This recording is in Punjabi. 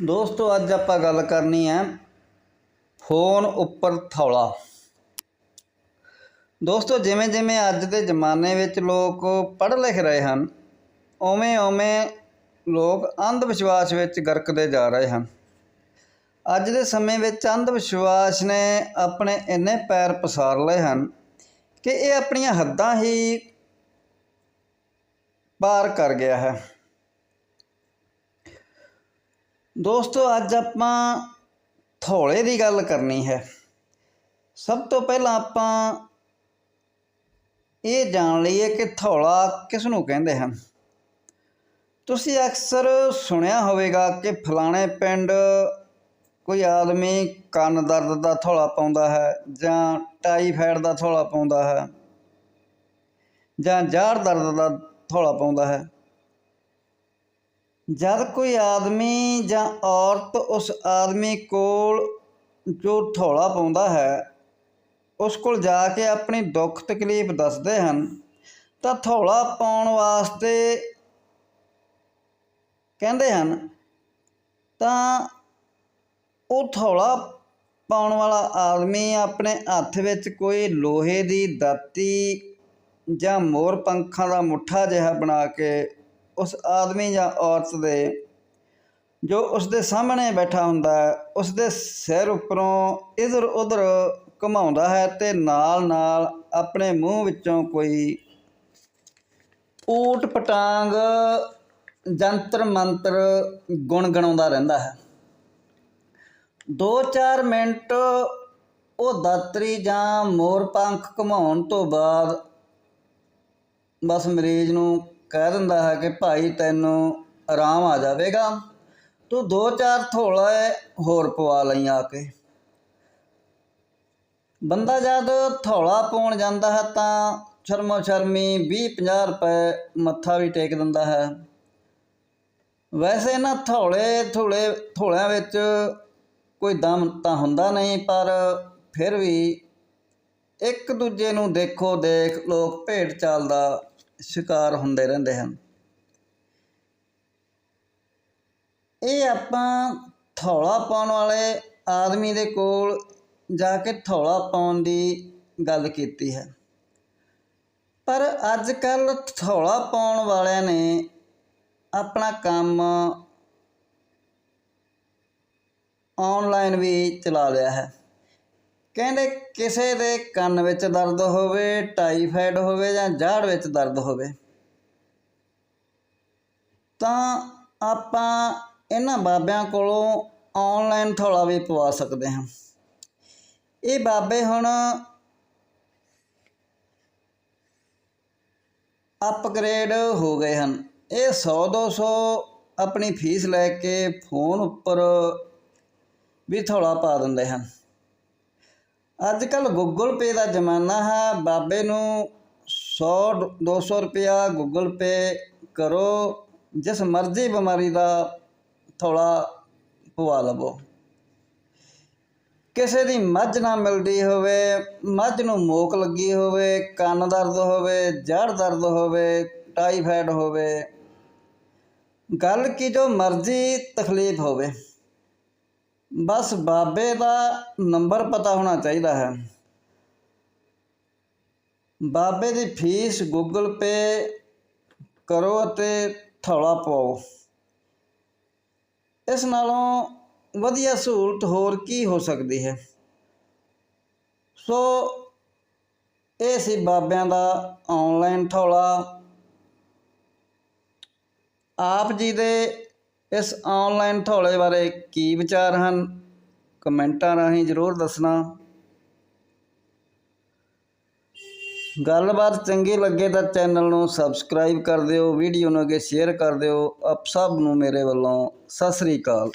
ਦੋਸਤੋ, ਅੱਜ ਆਪਾਂ ਗੱਲ ਕਰਨੀ ਹੈ ਫੋਨ ਉੱਪਰ ਥੌਲਾ। ਦੋਸਤੋ ਜਿਵੇਂ ਜਿਵੇਂ ਅੱਜ ਦੇ ਜ਼ਮਾਨੇ ਵਿੱਚ ਲੋਕ ਪੜ੍ਹ ਲਿਖ ਰਹੇ ਹਨ ਉਵੇਂ ਉਵੇਂ ਲੋਕ ਅੰਧ ਵਿਸ਼ਵਾਸ ਵਿੱਚ ਗਰਕਦੇ ਜਾ ਰਹੇ ਹਨ। ਅੱਜ ਦੇ ਸਮੇਂ ਵਿੱਚ ਅੰਧ ਵਿਸ਼ਵਾਸ ਨੇ ਆਪਣੇ ਇੰਨੇ ਪੈਰ ਪਸਾਰ ਲਏ ਹਨ ਕਿ ਇਹ ਆਪਣੀਆਂ ਹੱਦਾਂ ਹੀ ਪਾਰ ਕਰ ਗਿਆ ਹੈ। ਦੋਸਤੋ, ਅੱਜ ਆਪਾਂ ਥੌਲੇ ਦੀ ਗੱਲ ਕਰਨੀ ਹੈ। ਸਭ ਤੋਂ ਪਹਿਲਾਂ ਆਪਾਂ ਇਹ ਜਾਣ ਲਈਏ ਕਿ ਥੌਲਾ ਕਿਸ ਨੂੰ ਕਹਿੰਦੇ ਹਨ। ਤੁਸੀਂ ਅਕਸਰ ਸੁਣਿਆ ਹੋਵੇਗਾ ਕਿ ਫਲਾਣੇ ਪਿੰਡ ਕੋਈ ਆਦਮੀ ਕੰਨ ਦਰਦ ਦਾ ਥੌਲਾ ਪਾਉਂਦਾ ਹੈ ਜਾਂ ਟਾਈਫਾਇਡ ਦਾ ਥੌਲਾ ਪਾਉਂਦਾ ਹੈ ਜਾਂ ਜਾੜ ਦਰਦ ਦਾ ਥੌਲਾ ਪਾਉਂਦਾ ਹੈ। ਜਦ ਕੋਈ ਆਦਮੀ ਜਾਂ ਔਰਤ ਉਸ ਆਦਮੀ ਕੋਲ ਜੋ ਥੌਲਾ ਪਾਉਂਦਾ ਹੈ, ਉਸ ਕੋਲ ਜਾ ਕੇ ਆਪਣੀ ਦੁੱਖ ਤਕਲੀਫ ਦੱਸਦੇ ਹਨ, ਤਾਂ ਥੌਲਾ ਪਾਉਣ ਵਾਸਤੇ ਕਹਿੰਦੇ ਹਨ, ਤਾਂ ਉਹ ਥੌਲਾ ਪਾਉਣ ਵਾਲਾ ਆਦਮੀ ਆਪਣੇ ਹੱਥ ਵਿੱਚ ਕੋਈ ਲੋਹੇ ਦੀ ਦਾਤੀ ਜਾਂ ਮੋਰ ਪੰਖਾਂ ਦਾ ਮੁੱਠਾ ਜਿਹਾ ਬਣਾ ਕੇ ਉਸ ਆਦਮੀ ਜਾਂ ਔਰਤ ਦੇ ਜੋ ਉਸ ਦੇ ਸਾਹਮਣੇ ਬੈਠਾ ਹੁੰਦਾ ਹੈ, ਉਸ ਦੇ ਸਿਰ ਉੱਪਰੋਂ ਇਧਰ ਉਧਰ ਘੁਮਾਉਂਦਾ ਹੈ ਤੇ ਨਾਲ ਨਾਲ ਆਪਣੇ ਮੂੰਹ ਵਿੱਚੋਂ ਕੋਈ ਊਟ ਪਟਾਂਗ ਜੰਤਰ ਮੰਤਰ ਗੁਣਗਣਾਉਂਦਾ ਰਹਿੰਦਾ ਹੈ। 2-4 ਮਿੰਟ ਉਹ ਦਾਤਰੀ ਜਾਂ ਮੋਰਪੰਖ ਘੁਮਾਉਣ ਤੋਂ ਬਾਅਦ ਬਸ ਮਰੀਜ਼ ਨੂੰ ਕਹਿ ਦਿੰਦਾ ਹੈ ਕਿ ਭਾਈ ਤੈਨੂੰ ਆਰਾਮ ਆ ਜਾਵੇਗਾ। ਤੂੰ ਦੋ ਚਾਰ ਥੋਲੇ ਹੋਰ ਪਵਾ ਲਈ ਆ ਕੇ। ਬੰਦਾ ਜਦ ਥੋਲਾ ਪਾਉਣ ਜਾਂਦਾ ਹੈ ਤਾਂ ਸ਼ਰਮੋ ਸ਼ਰਮੀ 20 50 ਰੁਪਏ ਮੱਥਾ ਵੀ ਟੇਕ ਦਿੰਦਾ ਹੈ। ਵੈਸੇ ਨਾ ਥੋਲੇ ਥੋਲੇ ਥੋਲਿਆਂ ਵਿੱਚ ਕੋਈ ਦਮ ਤਾਂ ਹੁੰਦਾ ਨਹੀਂ, ਪਰ ਫਿਰ ਵੀ ਇੱਕ ਦੂਜੇ ਨੂੰ ਦੇਖੋ ਦੇਖ ਲੋਕ ਭੇਡ ਚਾਲ ਦਾ ਸ਼ਿਕਾਰ ਹੁੰਦੇ ਰਹਿੰਦੇ ਹਨ। ਇਹ ਆਪਾਂ ਥੌਲਾ ਪਾਉਣ ਵਾਲੇ ਆਦਮੀ ਦੇ ਕੋਲ ਜਾ ਕੇ ਥੌਲਾ ਪਾਉਣ ਦੀ ਗੱਲ ਕੀਤੀ ਹੈ। ਪਰ ਅੱਜ ਕੱਲ ਥੌਲਾ ਪਾਉਣ ਵਾਲਿਆਂ ਨੇ ਆਪਣਾ ਕੰਮ ਆਨਲਾਈਨ ਵੀ ਚਲਾ ਲਿਆ ਹੈ। ਕਹਿੰਦੇ ਕਿਸੇ ਦੇ ਕੰਨ ਵਿੱਚ ਦਰਦ ਹੋਵੇ, ਟਾਈਫਾਇਡ ਹੋਵੇ ਜਾਂ ਜਾੜ ਵਿੱਚ ਦਰਦ ਹੋਵੇ। ਤਾਂ ਆਪਾਂ ਇਹਨਾਂ ਬਾਬਿਆਂ ਕੋਲੋਂ ਆਨਲਾਈਨ ਥੋੜਾ ਵੀ ਪਵਾ ਸਕਦੇ ਹਾਂ। ਇਹ ਬਾਬੇ ਹੁਣ ਅਪਗ੍ਰੇਡ ਹੋ ਗਏ ਹਨ। ਇਹ 100 200 ਆਪਣੀ ਫੀਸ ਲੈ ਕੇ ਫੋਨ ਉੱਪਰ ਵੀ ਥੋੜਾ ਪਾ ਦਿੰਦੇ ਹਨ। ਅੱਜ ਕੱਲ ਗੂਗਲ ਪੇ ਦਾ ਜ਼ਮਾਨਾ ਹੈ। ਬਾਬੇ ਨੂੰ 100 200 ਰੁਪਇਆ ਗੂਗਲ ਪੇ ਕਰੋ। ਜਿਸ ਮਰਜ਼ੀ ਬਿਮਾਰੀ ਦਾ ਥੋੜਾ ਪਵਾ ਲਵੋ। ਕਿਸੇ ਦੀ ਮੱਝ ਨਾ ਮਿਲਦੀ ਹੋਵੇ, ਮੱਝ ਨੂੰ ਮੋਕ ਲੱਗੀ ਹੋਵੇ, ਕੰਨ ਦਰਦ ਹੋਵੇ ਜੜ ਦਰਦ ਹੋਵੇ, ਟਾਈਫਾਇਡ ਹੋਵੇ। ਗੱਲ ਕੀ ਜੋ ਮਰਜ਼ੀ ਤਕਲੀਫ ਹੋਵੇ। ਬਸ ਬਾਬੇ ਦਾ ਨੰਬਰ ਪਤਾ ਹੋਣਾ ਚਾਹੀਦਾ ਹੈ। ਬਾਬੇ ਦੀ ਫੀਸ ਗੂਗਲ ਪੇ ਕਰੋ ਅਤੇ ਥੌਲਾ ਪਾਓ ਇਸ ਨਾਲੋਂ ਵਧੀਆ ਸਹੂਲਤ ਹੋਰ ਕੀ ਹੋ ਸਕਦੀ ਹੈ? ਸੋ, ਇਹ ਸੀ ਬਾਬਿਆਂ ਦਾ ਆਨਲਾਈਨ ਥੌਲਾ। ਆਪ ਜੀ ਦੇ ਇਸ ਆਨਲਾਈਨ ਥੌਲੇ ਬਾਰੇ ਕੀ ਵਿਚਾਰ ਹਨ? ਕਮੈਂਟਾਂ ਰਾਹੀਂ ਜ਼ਰੂਰ ਦੱਸਣਾ। ਗੱਲਬਾਤ ਚੰਗੀ ਲੱਗੇ ਤਾਂ ਚੈਨਲ ਨੂੰ ਸਬਸਕ੍ਰਾਈਬ ਕਰ ਦਿਓ, ਵੀਡੀਓ ਨੂੰ ਅੱਗੇ ਸ਼ੇਅਰ ਕਰ ਦਿਓ। ਆਪ ਸਭ ਨੂੰ ਮੇਰੇ ਵੱਲੋਂ ਸਤਿ ਸ੍ਰੀ ਅਕਾਲ।